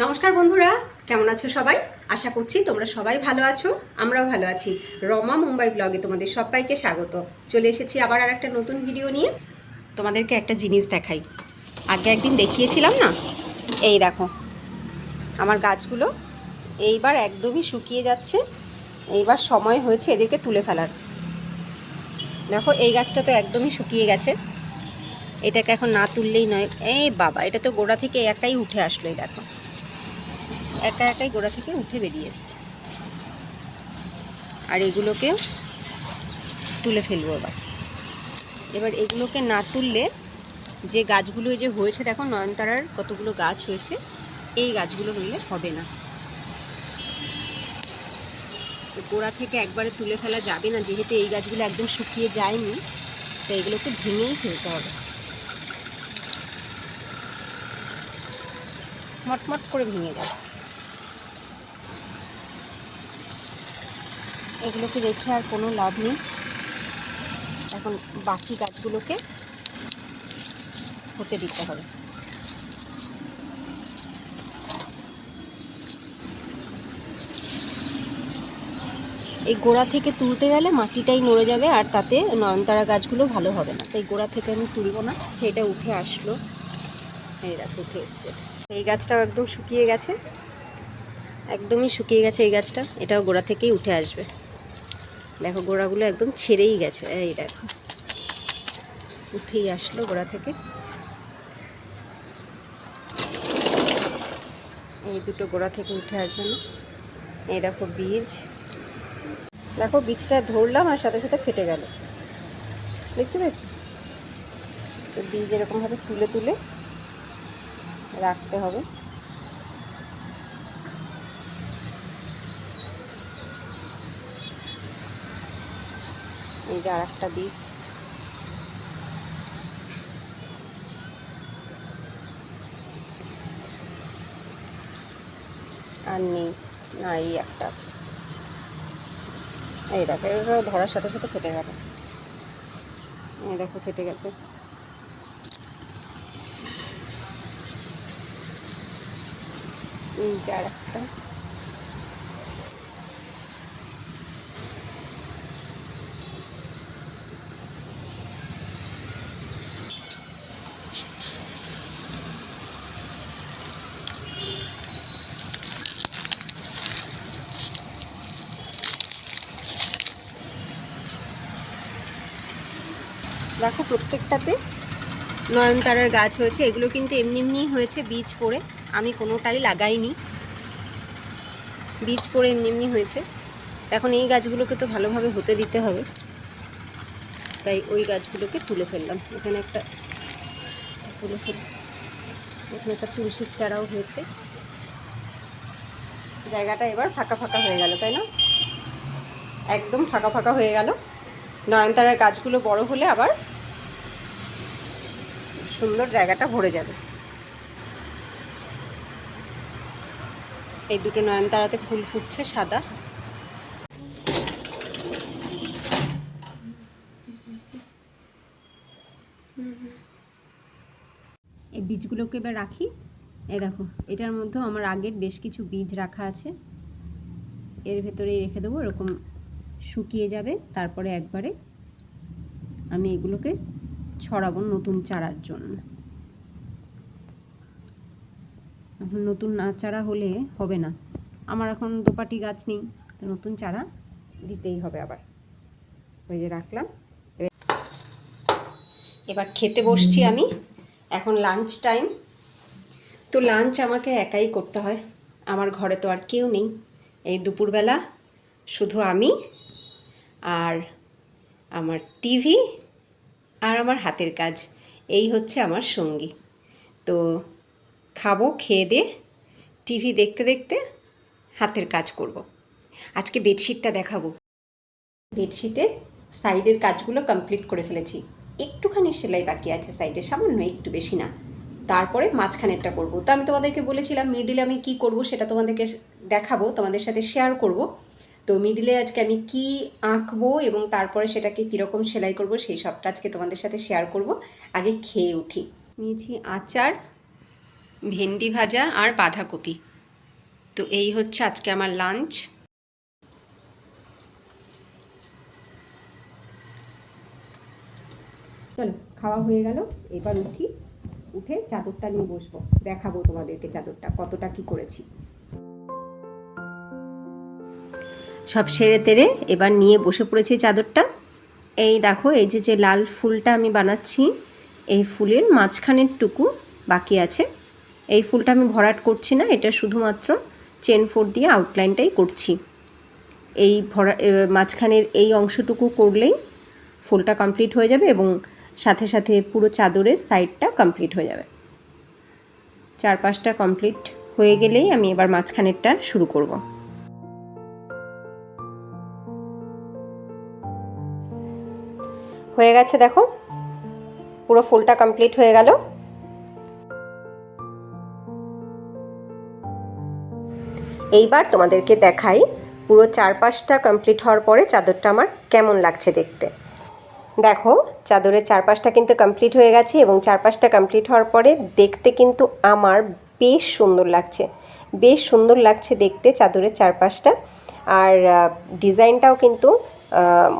নমস্কার বন্ধুরা, কেমন আছো সবাই? আশা করছি তোমরা সবাই ভালো আছো, আমরাও ভালো আছি। রমা মুম্বাই ব্লগে তোমাদের সবাইকে স্বাগত। চলে এসেছি আবার আর একটা নতুন ভিডিও নিয়ে। তোমাদেরকে একটা জিনিস দেখাই। আগে একদিন দেখিয়েছিলাম না? এই দেখো, আমার গাছগুলো এইবার একদমই শুকিয়ে যাচ্ছে। এইবার সময় হয়েছে এদেরকে তুলে ফেলার। দেখো, এই গাছটা তো একদমই শুকিয়ে গেছে। এটাকে এখন না তুললেই নয়। এই বাবা, এটা তো গোড়া থেকে একাই উঠে আসলো, এই দেখো। একা একাই গোড়া থেকে উঠে বেরিয়ে এসছে। আর এগুলোকে তুলে ফেলব এবার। এবার এগুলোকে না তুললে যে গাছগুলো এই যে হয়েছে, দেখো নয়নতারার কতগুলো গাছ হয়েছে, এই গাছগুলো নিলে হবে না। গোড়া থেকে একবারে তুলে ফেলা যাবে না, যেহেতু এই গাছগুলো একদম শুকিয়ে যায়নি তো এগুলোকে ভেঙেই ফেলতে হবে। মটমট করে ভেঙে যাবে। এগুলোকে রেখে আর কোনো লাভ নেই। এখন বাকি গাছগুলোকে হতে দিতে হবে। এই গোড়া থেকে তুলতে গেলে মাটিটাই নড়ে যাবে আর তাতে নয়নতারা গাছগুলো ভালো হবে না। তাই গোড়া থেকে আমি তুলব না সেটা উঠে আসলো। এই দেখো, উঠে এসছে। এই গাছটাও একদম শুকিয়ে গেছে। একদমই শুকিয়ে গেছে এই গাছটা। এটাও গোড়া থেকেই উঠে আসবে। দেখো, গোড়াগুলো একদম ছেড়েই গেছে। এই দেখো। উঠেই আসলো গোড়া থেকে। এই দুটো গোড়া থেকে উঠে আসবে না। এই দেখো বীজ। দেখো, বীজটা ধরলাম আর সাথে সাথে ফেটে গেল। দেখতে পেয়েছ? তো বীজ এরকমভাবে তুলে তুলে রাখতে হবে। এই যে আর একটা বীজ। আর নেই, না, এই একটা আছে। এই দেখো এটা ধরার সাথে সাথে ফেটে গেল। এই দেখো, ফেটে গেছে। এই যে আর একটা দেখো প্রত্যেকটাতে নয়নতারার গাছ হয়েছে। এগুলো কিন্তু এমনি এমনি হয়েছে বীজ পড়ে। আমি কোনোটাই লাগাইনি। বীজ পড়ে এমনি এমনি হয়েছে। এখন এই গাছগুলোকে তো ভালোভাবে হতে দিতে হবে। তাই ওই গাছগুলোকে তুলে ফেললাম। এখানে একটা তুলে ফেল এখানে একটা তুলসীর চারাও হয়েছে। জায়গাটা এবার ফাঁকা ফাঁকা হয়ে গেল, তাই না? একদম ফাঁকা ফাঁকা হয়ে গেল। নয়নতারার গাছগুলো বড় হলে আবার সুন্দর জায়গাটা ভরে যাবে। এই দুটো নয়নতারাতে ফুল ফুটছে সাদা। এই বীজগুলোকে এবার রাখি। এই দেখো, এটার মধ্যেও আমার আগের বেশ কিছু বীজ রাখা আছে। এর ভেতরেই রেখে দেবো, এরকম শুকিয়ে যাবে। তারপরে একবারে আমি এগুলোকে ছড়াবো নতুন চারার জন্য। এখন নতুন না চারা হলে হবে না। আমার এখন দোপাটি গাছ নেই, তো নতুন চারা দিতেই হবে আবার। ওই যে রাখলাম। এবার খেতে বসছি আমি। এখন লাঞ্চ টাইম তো লাঞ্চ আমাকে একাই করতে হয়। আমার ঘরে তো আর কেউ নেই। এই দুপুরবেলা শুধু আমি আর আমার টিভি আর আমার হাতের কাজ। এই হচ্ছে আমার সঙ্গী। তো খাব, খেয়ে দিয়ে টিভি দেখতে দেখতে হাতের কাজ করব। আজকে বেডশিটটা দেখাবো। বেডশিটের সাইডের কাজগুলো কমপ্লিট করে ফেলেছি। একটুখানি সেলাই বাকি আছে সাইডে সামান্য একটু বেশি না। তারপরে মাঝখানেরটা করব। তো আমি তোমাদেরকে বলেছিলাম, মিডিলে আমি কি করব সেটা তোমাদেরকে দেখাবো, তোমাদের সাথে শেয়ার করব। তো মিডিলে আজকে আমি কি আঁকবো এবং তারপরে সেটাকে কীরকম সেলাই করব সেই সবটা আজকে তোমাদের সাথে শেয়ার করব। আগে খেয়ে উঠি। নিয়েছি আচার ভেন্ডি ভাজা আর বাঁধাকপি। তো এই হচ্ছে আজকে আমার লাঞ্চ চলো খাওয়া হয়ে গেল। এবার উঠি। উঠে চাদরটা নিয়ে বসবো। দেখাবো তোমাদেরকে চাদরটা কতটা কি করেছি। সব সেরে তেরে এবার নিয়ে বসে পড়েছি চাদরটা। এই দেখো, এই যে যে লাল ফুলটা আমি বানাচ্ছি, এই ফুলের মাঝখানের টুকু বাকি আছে। এই ফুলটা আমি ভরাট করছি না, এটা শুধুমাত্র চেন ফোর দিয়ে আউটলাইনটাই করছি। এই ভরা মাঝখানের এই অংশটুকু করলেই ফুলটা কমপ্লিট হয়ে যাবে এবং সাথে সাথে পুরো চাদরের সাইডটা কমপ্লিট হয়ে যাবে। চারপাশটা কমপ্লিট হয়ে গেলেই আমি এবার মাঝখানেরটা শুরু করব। হয়ে গেছে, দেখো। পুরো ফুলটা কমপ্লিট হয়ে গেল। এইবার তোমাদেরকে দেখাই পুরো চারপাশটা কমপ্লিট হওয়ার পরে চাদরটা আমার কেমন লাগছে দেখতে। দেখো, চাদরের চারপাশটা কিন্তু কমপ্লিট হয়ে গেছে এবং চারপাশটা কমপ্লিট হওয়ার পরে দেখতে কিন্তু আমার বেশ সুন্দর লাগছে। বেশ সুন্দর লাগছে দেখতে চাদরের চারপাশটা। আর ডিজাইনটাও কিন্তু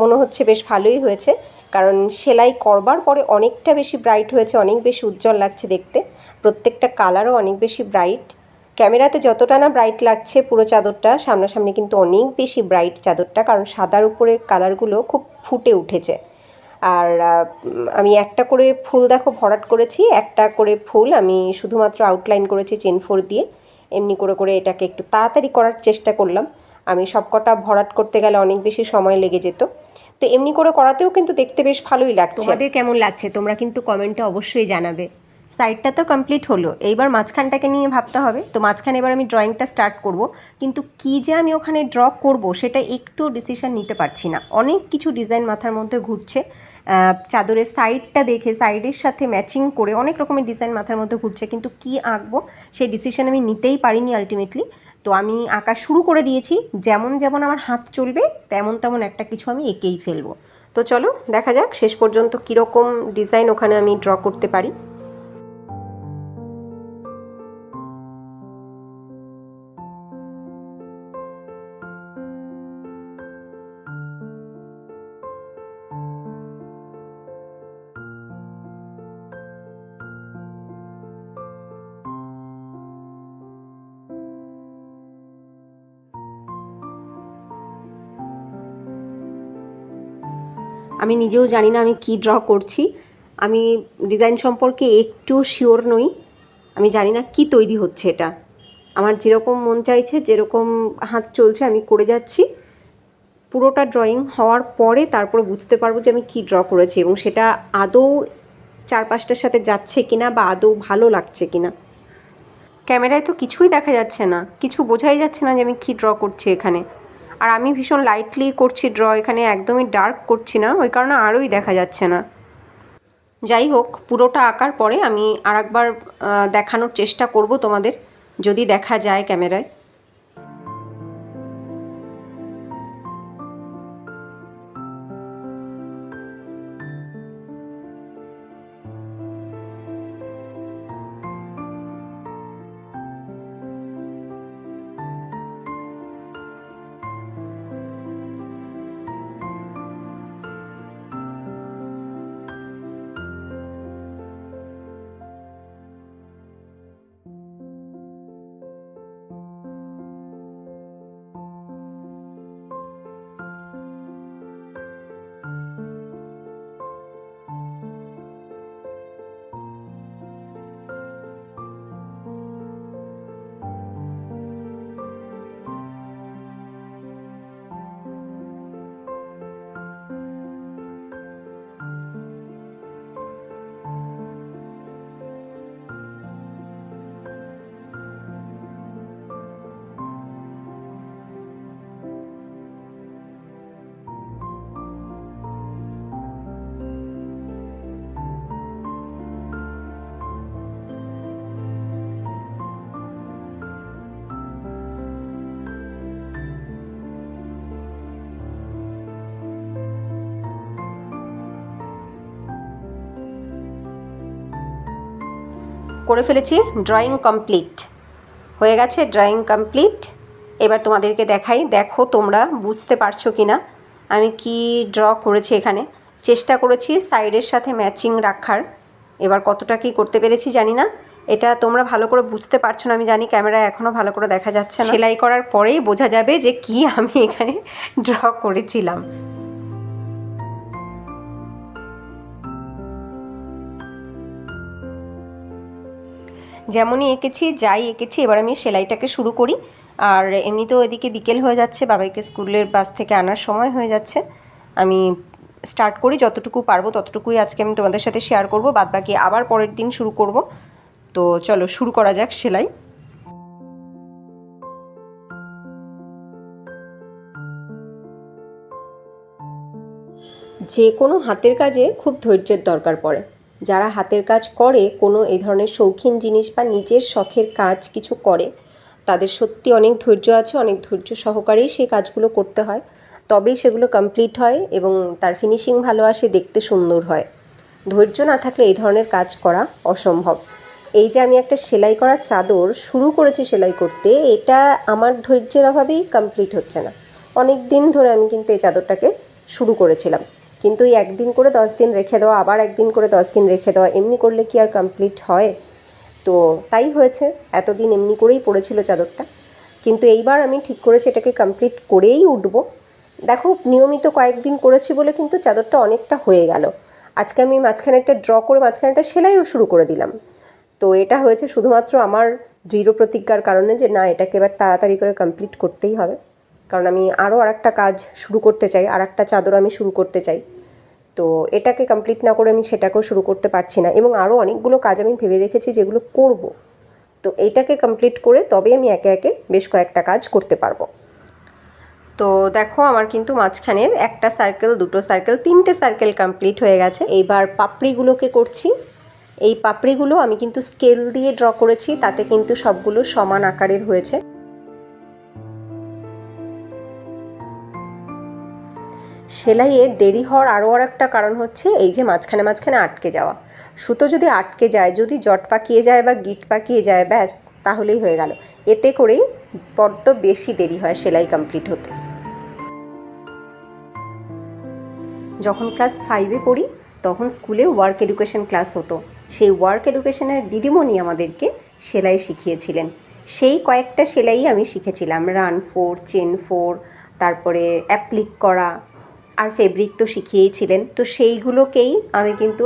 মনে হচ্ছে বেশ ভালোই হয়েছে। কারণ সেলাই করবার পরে অনেকটা বেশি ব্রাইট হয়েছে, অনেক বেশি উজ্জ্বল লাগছে দেখতে। প্রত্যেকটা কালারও অনেক বেশি ব্রাইট ক্যামেরাতে যতটা না ব্রাইট লাগছে পুরো চাদরটা, সামনাসামনি কিন্তু অনেক বেশি ব্রাইট চাদরটা, কারণ সাদার উপরে কালারগুলো খুব ফুটে উঠেছে। আর আমি একটা করে ফুল দেখো, ভরাট করেছি, একটা করে ফুল আমি শুধুমাত্র আউটলাইন করেছি চেন ফোর দিয়ে। এমনি করে করে এটাকে একটু তাড়াতাড়ি করার চেষ্টা করলাম। আমি সবকটা ভরাট করতে গেলে অনেক বেশি সময় লেগে যেত। তো এমনি করে করাতেও কিন্তু দেখতে বেশ ভালোই লাগছে। তোমাদের কেমন লাগছে? তোমরা কিন্তু কমেন্টে অবশ্যই জানাবে। সাইডটা তো কমপ্লিট হলো। এইবার মাঝখানটাকে নিয়ে ভাবতে হবে। তো মাঝখানে এবার আমি ড্রয়িংটা স্টার্ট করব। কিন্তু কি যে আমি ওখানে ড্র করব, সেটা একটু ডিসিশন নিতে পারছি না। অনেক কিছু ডিজাইন মাথার মধ্যে ঘুরছে। চাদরের সাইডটা দেখে সাইডের সাথে ম্যাচিং করে অনেক রকমের ডিজাইন মাথার মধ্যে ঘুরছে। কিন্তু কি আঁকবো, সেই ডিসিশন আমি নিতেই পারিনি আলটিমেটলি তো আমি আঁকা শুরু করে দিয়েছি। যেমন যেমন আমার হাত চলবে, তেমন তেমন একটা কিছু আমি এঁকেই ফেলব। তো চলো, দেখা যাক শেষ পর্যন্ত কীরকম ডিজাইন ওখানে আমি ড্র করতে পারি। আমি নিজেও জানি না আমি কি ড্র করছি। আমি ডিজাইন সম্পর্কে একটু শিওর নই। আমি জানি না কি তৈরি হচ্ছে এটা। আমার যেরকম মন চাইছে, যেরকম হাত চলছে, আমি করে যাচ্ছি। পুরোটা ড্রয়িং হওয়ার পরে তারপরে বুঝতে পারব যে আমি কী ড্র করেছি এবং সেটা আদৌ চারপাশটার সাথে যাচ্ছে কিনা বা আদৌ ভালো লাগছে কিনা। ক্যামেরায় তো কিছুই দেখা যাচ্ছে না। কিছু বোঝাই যাচ্ছে না যে আমি কী ড্র করছি এখানে। আর আমি ভীষণ লাইটলি করছি ড্র এখানে একদমই ডার্ক করছি না, ওই কারণে আরোই দেখা যাচ্ছে না। যাই হোক, পুরোটা আঁকার পরে আমি আর একবার দেখানোর চেষ্টা করব তোমাদের, যদি দেখা যায় ক্যামেরায়। করে ফেলেছি ড্রয়িং কমপ্লিট হয়ে গেছে ড্রয়িং কমপ্লিট এবার তোমাদেরকে দেখাই, দেখো তোমরা বুঝতে পারছ কি না আমি কি ড্র করেছি এখানে? চেষ্টা করেছি সাইডের সাথে ম্যাচিং রাখার। এবার কতটা কি করতে পেরেছি জানি না। এটা তোমরা ভালো করে বুঝতে পারছ না, আমি জানি ক্যামেরা এখনও ভালো করে দেখা যাচ্ছে না। সেলাই করার পরেই বোঝা যাবে যে কি আমি এখানে ড্র করেছিলাম। যেমনই এঁকেছি, যাই এঁকেছি, এবার আমি সেলাইটাকে শুরু করি। আর এমনিতেও এদিকে বিকেল হয়ে যাচ্ছে, বাবাইকে স্কুলের বাস থেকে আনার সময় হয়ে যাচ্ছে। আমি স্টার্ট করি, যতটুকু পারব ততটুকুই আজকে আমি তোমাদের সাথে শেয়ার করব। বাদ বাকি আবার পরের দিন শুরু করব। তো চলো, শুরু করা যাক সেলাই। যে কোনো হাতের কাজে খুব ধৈর্যের দরকার পড়ে। যারা হাতের কাজ করে, কোনো এই ধরনের শৌখিন জিনিস বা নিজের শখের কাজ কিছু করে, তাদের সত্যি অনেক ধৈর্য আছে, অনেক ধৈর্য সহকারেই সেই কাজগুলো করতে হয়। তবেই সেগুলো কমপ্লিট হয় এবং তার ফিনিশিং ভালো আসে, দেখতে সুন্দর হয়। ধৈর্য না থাকলে এই ধরনের কাজ করা অসম্ভব। এই যে আমি একটা সেলাই করা চাদর শুরু করেছি সেলাই করতে, এটা আমার ধৈর্যের অভাবেই কমপ্লিট হচ্ছে না। অনেক দিন ধরে আমি কিন্তু এই চাদরটাকে শুরু করেছিলাম। কিন্তু এই একদিন করে দশ দিন রেখে দেওয়া, আবার একদিন করে দশ দিন রেখে দেওয়া, এমনি করলে কি আর কমপ্লিট হয়? তো তাই হয়েছে, এতদিন এমনি করেই পড়েছিল চাদরটা। কিন্তু এইবার আমি ঠিক করেছি এটাকে কমপ্লিট করেই উঠব। দেখো, নিয়মিত কয়েকদিন করেছি বলে কিন্তু চাদরটা অনেকটা হয়ে গেল। আজকে আমি মাঝখানে একটা ড্র করে মাঝখানে একটা সেলাইও শুরু করে দিলাম। তো এটা হয়েছে শুধুমাত্র আমার দৃঢ় প্রতিজ্ঞার কারণে যে না, এটাকে এবার তাড়াতাড়ি করে কমপ্লিট করতেই হবে। কারণ আমি আরও আর একটা কাজ শুরু করতে চাই আর একটা চাদর আমি শুরু করতে চাই। তো এটাকে কমপ্লিট না করে আমি সেটাকেও শুরু করতে পারছি না এবং আরও অনেকগুলো কাজ আমি ভেবে রেখেছি যেগুলো করব। তো এইটাকে কমপ্লিট করে তবে আমি একে একে বেশ কয়েকটা কাজ করতে পারব। তো দেখো আমার কিন্তু মাঝখানের একটা সার্কেল দুটো সার্কেল তিনটে সার্কেল কমপ্লিট হয়ে গেছে। এইবার পাপড়িগুলোকে করছি। এই পাপড়িগুলো আমি কিন্তু স্কেল দিয়ে ড্র করেছি, তাতে কিন্তু সবগুলো সমান আকারের হয়েছে। সেলাইয়ে দেরি হওয়ার আরও আর একটা কারণ হচ্ছে এই যে মাঝখানে মাঝখানে আটকে যাওয়া। সুতো যদি আটকে যায়, যদি জট পাকিয়ে যায় বা গিট পাকিয়ে যায়, ব্যাস, তাহলেই হয়ে গেল। এতে করেই বড্ড বেশি দেরি হয় সেলাই কমপ্লিট হতে। যখন ক্লাস ফাইভে পড়ি, তখন স্কুলে ওয়ার্ক এডুকেশন ক্লাস হতো। সেই ওয়ার্ক এডুকেশনের দিদিমণি আমাদেরকে সেলাই শিখিয়েছিলেন। সেই কয়েকটা সেলাই আমি শিখেছিলাম। রান ফোর চেন ফোর তারপরে অ্যাপ্লিক করা আর ফেব্রিক তো শিখিয়েইছিলেন। তো সেইগুলোকেই আমি কিন্তু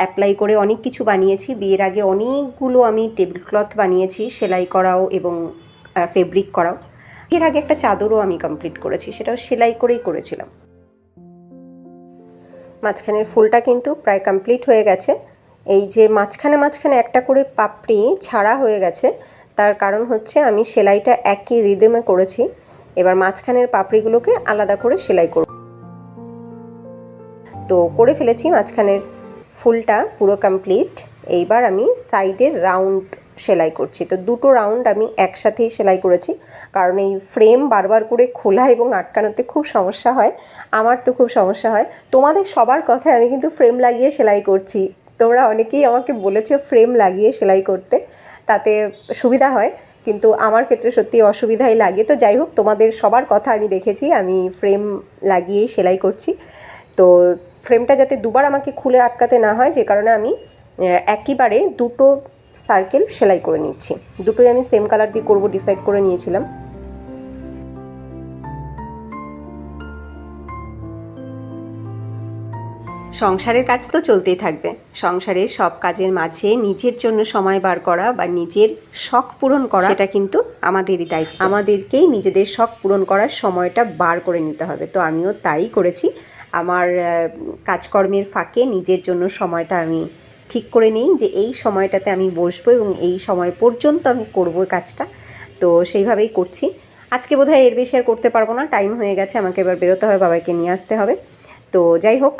অ্যাপ্লাই করে অনেক কিছু বানিয়েছি। বিয়ের আগে অনেকগুলো আমি টেবিল ক্লথ বানিয়েছি, সেলাই করাও এবং ফেব্রিক করাও। এর আগে একটা চাদরও আমি কমপ্লিট করেছি, সেটাও সেলাই করেই করেছিলাম। মাঝখানের ফুলটা কিন্তু প্রায় কমপ্লিট হয়ে গেছে। এই যে মাঝখানে মাঝখানে একটা করে পাপড়ি ছাড়া হয়ে গেছে, তার কারণ হচ্ছে আমি সেলাইটা একই রিদেমে করেছি। এবার মাঝখানের পাপড়িগুলোকে আলাদা করে সেলাই করব। তো করে ফেলেছি, মাঝখানের ফুলটা পুরো কমপ্লিট এইবার আমি সাইডের রাউন্ড সেলাই করছি। তো দুটো রাউন্ড আমি একসাথেই সেলাই করেছি, কারণ এই ফ্রেম বারবার করে খোলা এবং আটকানোতে খুব সমস্যা হয়। আমার তো খুব সমস্যা হয়। তোমাদের সবার কথায় আমি কিন্তু ফ্রেম লাগিয়ে সেলাই করছি। তোমরা অনেকেই আমাকে বলেছ ফ্রেম লাগিয়ে সেলাই করতে, তাতে সুবিধা হয়, কিন্তু আমার ক্ষেত্রে সত্যি অসুবিধাই লাগে। তো যাই হোক, তোমাদের সবার কথা আমি দেখেছি, আমি ফ্রেম লাগিয়েই সেলাই করছি। তো ফ্রেমটা যাতে দুবার আমাকে খুলে আটকাতে না হয় যে কারণে আমি একইবারে দুটো সার্কেল সেলাই করে নিচ্ছি। দুটোই আমি সেম কালার দিয়ে করব ডিসাইড করে নিয়েছিলাম। সংসারের কাজ তো চলতেই থাকবে। সংসারের সব কাজের মাঝে নিজের জন্য সময় বার করা বা নিজের শখ পূরণ করা সেটা কিন্তু আমাদেরই দায়িত্ব। আমাদেরকেই নিজেদের শখ পূরণ করার সময়টা বার করে নিতে হবে। তো আমিও তাই করেছি। আমার কাজকর্মের ফাঁকে নিজের জন্য সময়টা আমি ঠিক করে নিই যে এই সময়টাতে আমি বসবো এবং এই সময় পর্যন্ত আমি করব কাজটা। তো সেইভাবেই করছি। আজকে বোধহয় এর বেশি আর করতে পারব না। টাইম হয়ে গেছে, আমাকে এবার বেরোতে হবে, বাবাকে নিয়ে আসতে হবে। তো যাই হোক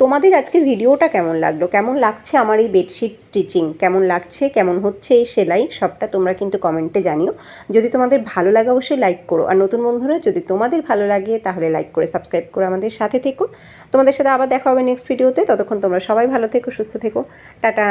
তোমাদের আজকের ভিডিওটা কেমন লাগল? কেমন লাগছে আমার এই বেডশিট স্টিচিং কেমন লাগছে? কেমন হচ্ছে এই সেলাই? সবটা তোমরা কিন্তু কমেন্টে জানিও। যদি তোমাদের ভালো লাগে অবশ্যই লাইক করো। আর নতুন বন্ধুরা, যদি তোমাদের ভালো লাগে, তাহলে লাইক করে সাবস্ক্রাইব করে আমাদের সাথে থেকো। তোমাদের সাথে আবার দেখা হবে নেক্সট ভিডিওতে ততক্ষণ তোমরা সবাই ভালো থেকো, সুস্থ থেকো। টাটা!